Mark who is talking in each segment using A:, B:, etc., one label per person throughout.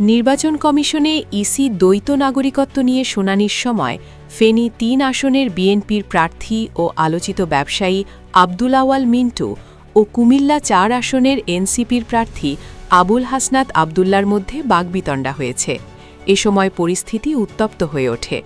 A: নির্বাচন কমিশনে ইসি দ্বৈত নাগরিকত্ব নিয়ে শুনানির সময় ফেনী তিন আসনের বিএনপির প্রার্থী ও আলোচিত ব্যবসায়ী আব্দুল আওয়াল মিন্টু ও কুমিল্লা চার আসনের এনসিপির প্রার্থী আবুল হাসনাত আবদুল্লার মধ্যে বাগবিতণ্ডা হয়েছে। এ সময় পরিস্থিতি উত্তপ্ত হয়ে ওঠে।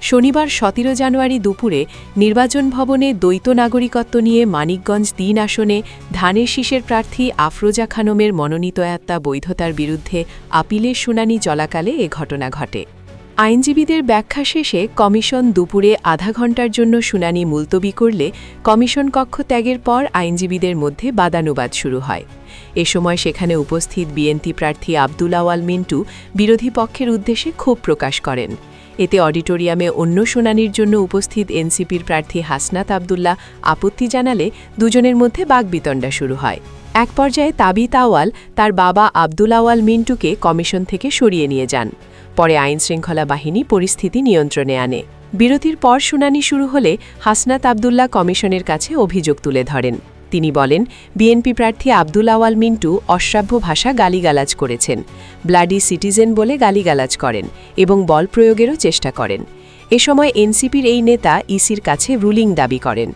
A: শনিবার সতেরো জানুয়ারি দুপুরে নির্বাচন ভবনে দ্বৈত নাগরিকত্ব নিয়ে মানিকগঞ্জ তিন আসনে ধানের শীষের প্রার্থী আফরোজা খানমের মনোনীত আত্মা বৈধতার বিরুদ্ধে আপিলের শুনানি চলাকালে এ ঘটনা ঘটে। আইনজীবীদের ব্যাখ্যা শেষে কমিশন দুপুরে আধা ঘণ্টার জন্য শুনানি মুলতবি করলে কমিশন কক্ষ ত্যাগের পর আইনজীবীদের মধ্যে বাদানুবাদ শুরু হয়। এ সময় সেখানে উপস্থিত বিএনপি প্রার্থী আব্দুল আওয়াল মিন্টু বিরোধী পক্ষের উদ্দেশ্যে ক্ষোভ প্রকাশ করেন। এতে অডিটোরিয়ামে অন্য শুনানির জন্য উপস্থিত এনসিপির প্রার্থী হাসনাত আবদুল্লাহ আপত্তি জানালে দুজনের মধ্যে বাগবিতণ্ডা শুরু হয়। এক পর্যায়ে তাবিত আওয়াল তার বাবা আব্দুল আওয়াল মিন্টুকে কমিশন থেকে সরিয়ে নিয়ে যান। পরে আইনশৃঙ্খলা বাহিনী পরিস্থিতি নিয়ন্ত্রণে আনে। বিরতির পর শুনানি শুরু হলে হাসনাত আবদুল্লাহ কমিশনের কাছে অভিযোগ তুলে ধরেন। তিনি বলেন, বিএনপি প্রার্থী আব্দুল আওয়াল মিন্টু অশ্রাব্য ভাষা গালিগালাজ করেছেন, ব্লাডি সিটিজেন বলে গালিগালাজ করেন এবং বল প্রয়োগেরও চেষ্টা করেন। এ সময় এনসিপির এই নেতা ইসির কাছে রুলিং দাবি করেন।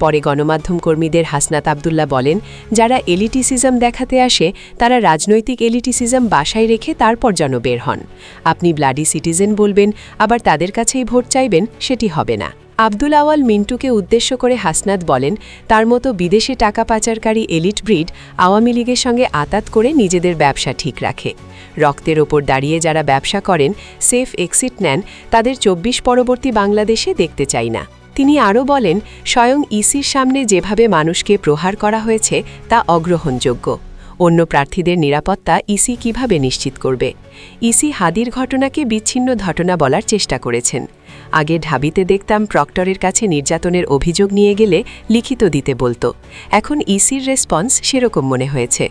A: পরে গণমাধ্যম কর্মীদের হাসনাত আবদুল্লাহ বলেন, যারা এলিটিসিজম দেখাতে আসে, তারা রাজনৈতিক এলিটিসিজম বাসায় রেখে তারপর যেন বের হন। আপনি ব্লাডি সিটিজেন বলবেন, আবার তাদের কাছেই ভোট চাইবেন, সেটি হবে না। আব্দুল আওয়াল মিন্টুকে উদ্দেশ্য করে হাসনাত বলেন, তার মতো বিদেশে টাকা পাচারকারী এলিট ব্রিড আওয়ামী লীগের সঙ্গে আতাত করে নিজেদের ব্যবসা ঠিক রাখে। রক্তের ওপর দাঁড়িয়ে যারা ব্যবসা করেন, সেফ এক্সিট নেন, তাদের চব্বিশ পরবর্তী বাংলাদেশে দেখতে চাই না। তিনি আরও বলেন, স্বয়ং ইসির সামনে যেভাবে মানুষকে প্রহার করা হয়েছে তা অগ্রহণযোগ্য। অন্য প্রার্থীদের নিরাপত্তা ইসি কীভাবে নিশ্চিত করবে? ইসি হাদির ঘটনাকে বিচ্ছিন্ন ঘটনা বলার চেষ্টা করেছেন। আগে ঢাবিতে দেখতাম প্রক্টরের কাছে নির্যাতনের অভিযোগ নিয়ে গেলে লিখিত দিতে বলতো। এখন ইসির রেসপন্স সেরকম মনে হয়েছে।